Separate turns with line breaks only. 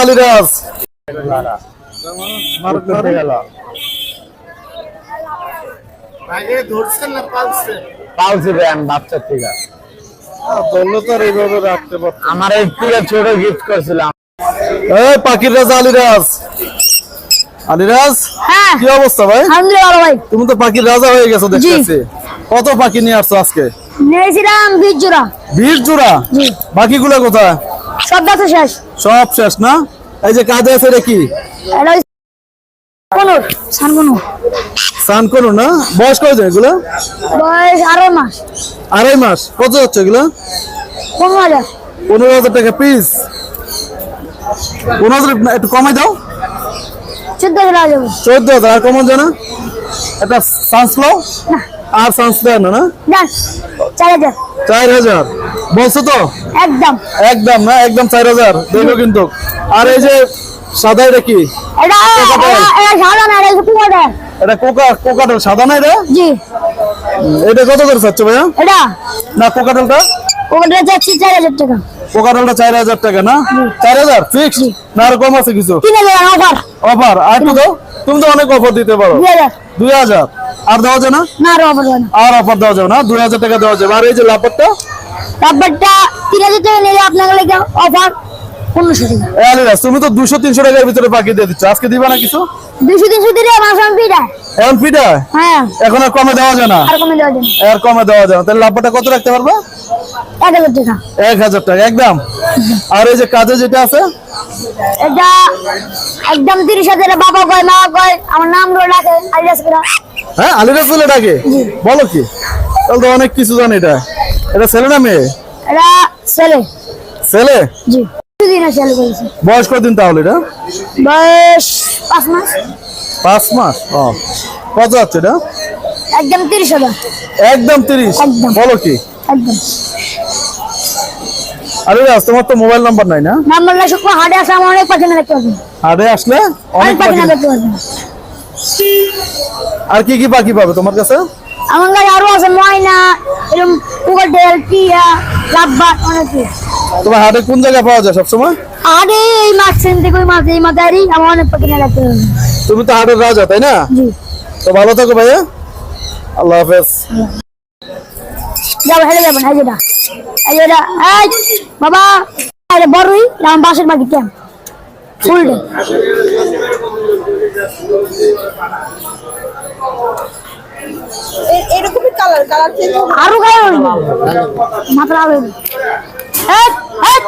আলিরাজ
আগে পালছে
ব্যান বাচ্চার থেকে
বলল তো এইভাবে রাখতে পারতো
আমার এই থেকে ছোট গিফট করছিলাম।
এই পাখির রাজা আলিরাজ। আলিরাজ
হ্যাঁ।
কি অবস্থা ভাই?
আলহামদুলিল্লাহ ভাই।
তুমি তো পাখির রাজা হয়ে গেছো দেখতেছি। কত পাখি নিয়ে আসছো আজকে?
নিয়েছিলাম বীজ জোড়া।
বিশ জোড়া? বাকিগুলো কোথায়?
সব ব্যথা শেষ।
সব শেষ না? এই যে কাঁধে আছে এটা কি?
এটা সান কোনু
না? বয়স কত এগুলো?
বয়স আড়াই মাস।
আড়াই মাস। কত যাচ্ছে এগুলো?
পনেরো হাজার।
পনেরো হাজার টাকা পিস পনেরো হাজার একটু কমাই দাও।
চোদ্দ হাজার
চোদ্দ হাজার আর কমন জানা একটা সান্স লো আর সান্স দেয় না না?
চার হাজার।
বলছো তো?
একদম।
একদম না একদম চার হাজার। দেখো কিন্তু। আর এই যে সাদা এটা কি?
এটা
কোকা কোকাটেল সাদা না এটা
জি।
এটা কত করে চাচ্ছ ভাইয়া?
এটা।
না কোকাটেলটা
ওটা যাচ্ছে চার হাজার টাকা।
কোকাটেলটা চার হাজার টাকা না? চার হাজার? ফিক্স না আর কম আছে কিছু?
অফার
অফার আর একটু দাও। তুমি তো অনেক অফার দিতে পারো।
দুই হাজার।
আর দেওয়া যায় না?
আর অফার
আর অফার দেওয়া যাবে না? দুই হাজার টাকা দেওয়া যাবে আর এই যে লাপারটা
লাপারটা তিন হাজার টাকা নিলে আপনাকে অফার
তুমি তো দুশো তিনশো টাকার ভিতরে পাখি দিয়ে দিচ্ছ। আজকে দিবা না কিছু?
দুশো তিনশো দিলে মাসে আমি পিঠা
এখন ফিটা
হ্যাঁ।
এখন আর কমে দেওয়া যায় না?
আর কমে দেওয়া
যায় না। তাহলে লাভটা কত রাখতে পারবে?
এক হাজার টাকা।
একদম? আর এই যে কাজে যেটা আছে?
এটা একদম তিরিশ হাজার বাবা কয় মা কয় আমার নাম ডাকে
হ্যাঁ ডাকে? বলো কি? তাহলে তো অনেক কিছু জানি এটা। এটা ছেলে না মেয়ে?
এটা ছেলে।
ছেলে?
জি।
বয়স কদিন তাহলে এটা?
বয়স পাঁচ মাস।
পাঁচ মাস ও। কত যাচ্ছে এটা?
একদম তিরিশ হাজার।
একদম তিরিশ। বলো কি?
একদম।
আলিরাজ তোমার তো মোবাইল নাম্বার নাই না?
নাম্বার না শুক্র হাটে আসলে আমার অনেক পাখি দেখতে
হাটে আসলে
অনেক পাখি দেখতে পাবেন
আর কি কি পাখি পাবে তোমার কাছে?
আমার কাছে আরও আছে ময়না এরকম কুকাটেল টিয়া লাভবা অনেক কিছু।
তোমার হাটে কোন জায়গায় পাওয়া যায় সবসময়?
আরে এই মাছ সেন থেকে ওই মাছ এই মাথারই আমার অনেক পাখি পাবেন
তুমি তো হাটের রাজা তাই না?
জি।
তো ভালো থাকো ভাইয়া। আল্লাহ হাফেজ।
যাব হেলে যাবেন এই যেটা এই যেটা এই বাবা আরে বড়ই আমার বাসের বাকি কেম? ফুল ডে
এরকমই কালার কালার চেঞ্জ
আরও গায়ে মাত্র আলো এই এই